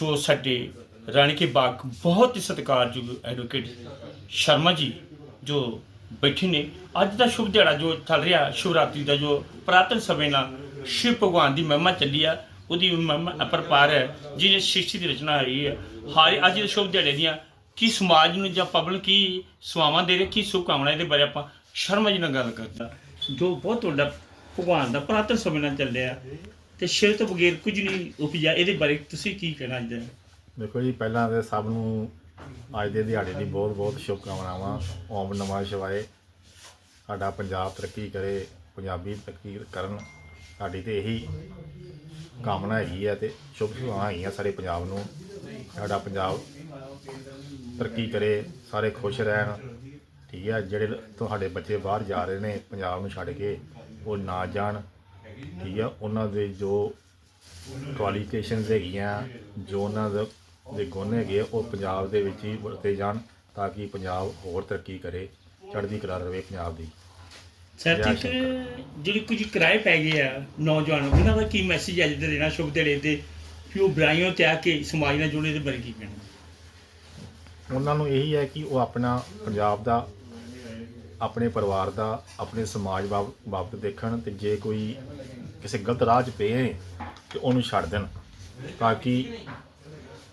ਜੋ ਸਾਡੇ ਰਾਣੀ ਕੇ ਬਾਗ ਬਹੁਤ ਹੀ ਸਤਿਕਾਰਯੋਗ ਐਡਵੋਕੇਟ ਸ਼ਰਮਾ ਜੀ ਜੋ ਬੈਠੇ ਨੇ, ਅੱਜ ਦਾ ਸ਼ੁਭ ਦਿਹਾੜਾ ਜੋ ਚੱਲ ਰਿਹਾ, ਸ਼ਿਵਰਾਤਰੀ ਦਾ ਜੋ ਪ੍ਰਾਤਨ ਸਮੇਂ ਨਾਲ ਸ਼ਿਵ ਭਗਵਾਨ ਦੀ ਮਹਿਮਾ ਚੱਲੀ ਆ, ਉਹਦੀ ਮਹਿਮਾ ਅਪਰਪਾਰ ਹੈ ਜਿਹਨੇ ਸ੍ਰਿਸ਼ਟੀ ਦੀ ਰਚਨਾ ਹੋਈ ਹੈ। ਹਾਰੇ ਅੱਜ ਦੇ ਸ਼ੁਭ ਦਿਹਾੜੇ ਦੀਆਂ ਕੀ ਸਮਾਜ ਨੂੰ ਜਾਂ ਪਬਲਿਕ ਕੀ ਸੇਵਾਵਾਂ ਦੇ ਰਹੇ, ਕੀ ਸ਼ੁਭਕਾਮਨਾਵਾਂ ਇਹਦੇ ਬਾਰੇ ਆਪਾਂ ਸ਼ਰਮਾ ਜੀ ਨਾਲ ਗੱਲ ਕਰਦੇ ਜੋ ਬਹੁਤ ਵੱਡਾ ਭਗਵਾਨ ਦਾ ਪ੍ਰਾਤਨ ਸਮੇਂ ਨਾਲ ਚੱਲਿਆ ਤੇ ਸ਼ਿਵ ਤੋਂ ਬਗੈਰ ਕੁਝ ਨਹੀਂ ਉਪਜਿਆ, ਇਹਦੇ ਬਾਰੇ ਤੁਸੀਂ ਕੀ ਕਹਿਣਾ ਅੱਜ ਦਾ? ਦੇਖੋ ਜੀ, ਪਹਿਲਾਂ ਤੇ ਸਭ ਨੂੰ ਅੱਜ ਦੇ ਦਿਹਾੜੇ ਦੀ ਬਹੁਤ ਬਹੁਤ ਸ਼ੁਭਕਾਮਨਾਵਾਂ, ਓਮ ਨਮः ਸ਼ਿਵਾਏ। ਸਾਡਾ ਪੰਜਾਬ ਤਰੱਕੀ ਕਰੇ, ਪੰਜਾਬੀ ਤਰੱਕੀ ਕਰਨ। ਸਾਡੀ ਤੇ ਇਹੀ ਕਾਮਨਾ ਹੈਗੀ ਹੈ ਤੇ ਸ਼ੁਭ ਸੁਭਾਵਾਂ ਹੈਗੀਆਂ ਸਾਡੇ ਪੰਜਾਬ ਨੂੰ। ਸਾਡਾ ਪੰਜਾਬ ਤਰੱਕੀ ਕਰੇ, ਸਾਰੇ ਖੁਸ਼ ਰਹਿਣ। ਠੀਕ ਹੈ ਜਿਹੜੇ ਤੁਹਾਡੇ ਬੱਚੇ ਬਾਹਰ ਜਾ ਰਹੇ ਨੇ, ਪੰਜਾਬ ਨੂੰ ਛੱਡ ਕੇ, ਉਹ ਨਾ ਜਾਣ। ਠੀਕ ਹੈ ਉਹਨਾਂ ਦੇ ਜੋ ਕੁਆਲੀਫਿਕੇਸ਼ਨਸ ਹੈਗੀਆਂ ਜੋ ਉਹਨਾਂ ਦੇ ਦੇ ਗੁਣ ਹੈਗੇ ਆ, ਉਹ ਪੰਜਾਬ ਦੇ ਵਿੱਚ ਹੀ ਵਰਤੇ ਜਾਣ ਤਾਂ ਕਿ ਪੰਜਾਬ ਹੋਰ ਤਰੱਕੀ ਕਰੇ ਚੜ੍ਹਦੀ ਕਲਾ ਰਵੇ ਪੰਜਾਬ ਦੀ। ਸਰ ਜੈ ਜਿਹੜੀ ਕੁਝ ਕਿਰਾਏ ਪੈ ਗਏ ਆ ਨੌਜਵਾਨ ਉਹਨਾਂ ਦਾ ਕੀ ਮੈਸੇਜ ਅੱਜ ਦੇ ਦੇਣਾ ਸ਼ੁਭ ਦਿਹਾੜੇ ਤੇ ਕਿ ਉਹ ਬੁਰਾਈਆਂ ਤੇ ਆ ਕੇ ਸਮਾਜ ਨਾਲ ਜੁੜੇ ਦੇ ਬਾਰੇ ਕੀ ਕਹਿਣਾ? ਉਹਨਾਂ ਨੂੰ ਇਹੀ ਹੈ ਕਿ ਉਹ ਆਪਣਾ ਪੰਜਾਬ ਦਾ ਆਪਣੇ ਪਰਿਵਾਰ ਦਾ ਆਪਣੇ ਸਮਾਜ ਬਾਬ- ਬਾਬਤ ਦੇਖਣ ਤੇ ਜੇ ਕੋਈ ਕਿਸੇ ਗਲਤ ਰਾਹ 'ਚ ਪਏ ਤੇ ਉਹਨੂੰ ਛੱਡ ਦੇਣ। ਤਾਂ ਕਿ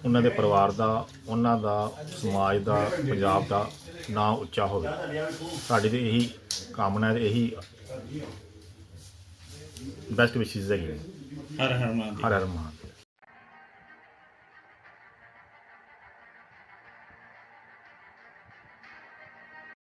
ਉਹਨਾਂ ਦੇ ਪਰਿਵਾਰ ਦਾ ਉਹਨਾਂ ਦਾ ਸਮਾਜ ਦਾ ਪੰਜਾਬ ਦਾ ਨਾਂ ਉੱਚਾ ਹੋਵੇ। ਸਾਡੀ ਤੇ ਇਹੀ ਕਾਮਨਾ ਹੈ ਇਹੀ ਬੈਸਟ ਵਿਸ਼ੇਸ ਹੈਗੀ ਹਰ ਹਰ ਮਾਨ ਹਰ ਹਰ ਮਹਾਨ